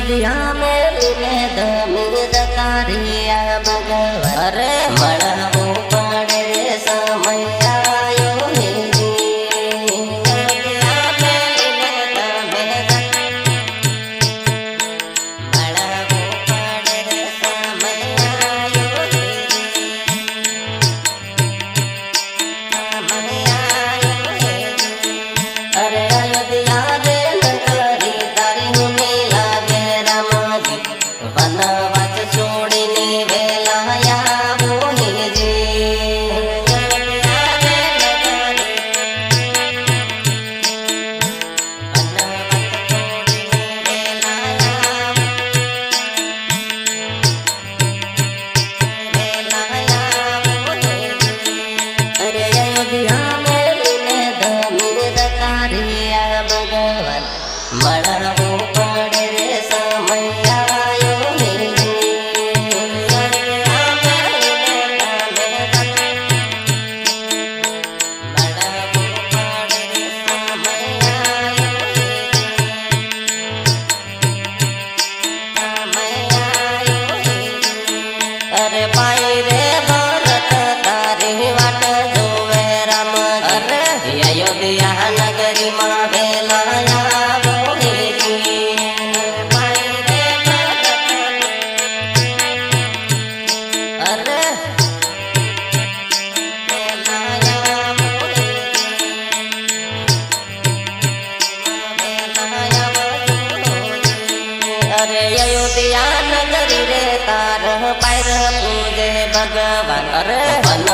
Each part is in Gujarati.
દિયા મેં દમી દકારિયા ભગવર મળા ભગવાન. અરે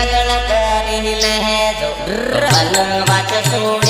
આગળ કરી લે જો વાચ સુણે